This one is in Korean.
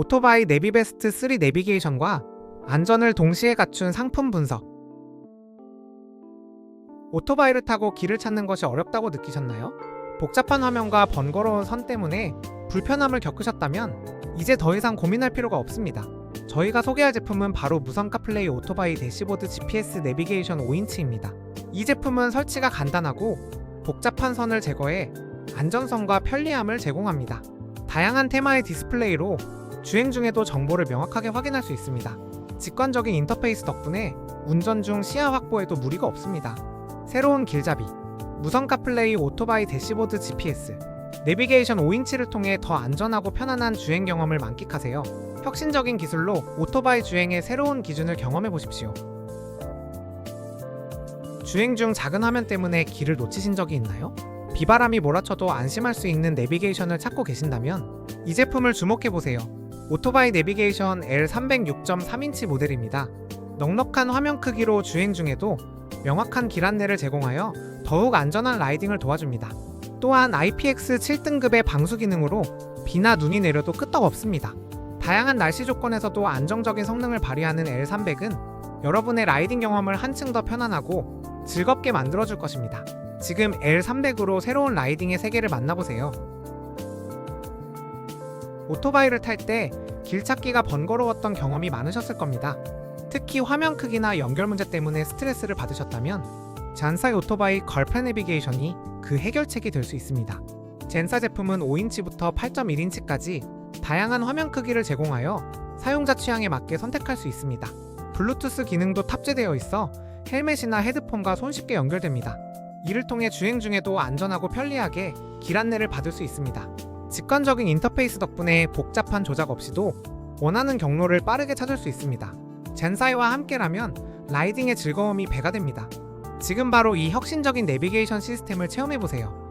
오토바이 내비베스트 3 내비게이션과 안전을 동시에 갖춘 상품 분석. 오토바이를 타고 길을 찾는 것이 어렵다고 느끼셨나요? 복잡한 화면과 번거로운 선 때문에 불편함을 겪으셨다면 이제 더 이상 고민할 필요가 없습니다. 저희가 소개할 제품은 바로 무선 카플레이 오토바이 대시보드 GPS 내비게이션 5인치입니다. 이 제품은 설치가 간단하고 복잡한 선을 제거해 안전성과 편리함을 제공합니다. 다양한 테마의 디스플레이로 주행 중에도 정보를 명확하게 확인할 수 있습니다. 직관적인 인터페이스 덕분에 운전 중 시야 확보에도 무리가 없습니다. 새로운 길잡이, 무선 카플레이 오토바이 대시보드 GPS, 내비게이션 5인치를 통해 더 안전하고 편안한 주행 경험을 만끽하세요. 혁신적인 기술로 오토바이 주행의 새로운 기준을 경험해 보십시오. 주행 중 작은 화면 때문에 길을 놓치신 적이 있나요? 비바람이 몰아쳐도 안심할 수 있는 내비게이션을 찾고 계신다면 이 제품을 주목해 보세요. 오토바이 내비게이션 L306.3인치 모델입니다. 넉넉한 화면 크기로 주행 중에도 명확한 길 안내를 제공하여 더욱 안전한 라이딩을 도와줍니다. 또한 IPX 7등급의 방수 기능으로 비나 눈이 내려도 끄떡없습니다. 다양한 날씨 조건에서도 안정적인 성능을 발휘하는 L300은 여러분의 라이딩 경험을 한층 더 편안하고 즐겁게 만들어줄 것입니다. 지금 L300으로 새로운 라이딩의 세계를 만나보세요. 오토바이를 탈 때 길 찾기가 번거로웠던 경험이 많으셨을 겁니다. 특히 화면 크기나 연결 문제 때문에 스트레스를 받으셨다면 잔사이 오토바이 걸프 내비게이션이 그 해결책이 될 수 있습니다. 젠사 제품은 5인치부터 8.1인치까지 다양한 화면 크기를 제공하여 사용자 취향에 맞게 선택할 수 있습니다. 블루투스 기능도 탑재되어 있어 헬멧이나 헤드폰과 손쉽게 연결됩니다. 이를 통해 주행 중에도 안전하고 편리하게 길 안내를 받을 수 있습니다. 직관적인 인터페이스 덕분에 복잡한 조작 없이도 원하는 경로를 빠르게 찾을 수 있습니다. 젠사이와 함께라면 라이딩의 즐거움이 배가 됩니다. 지금 바로 이 혁신적인 내비게이션 시스템을 체험해 보세요.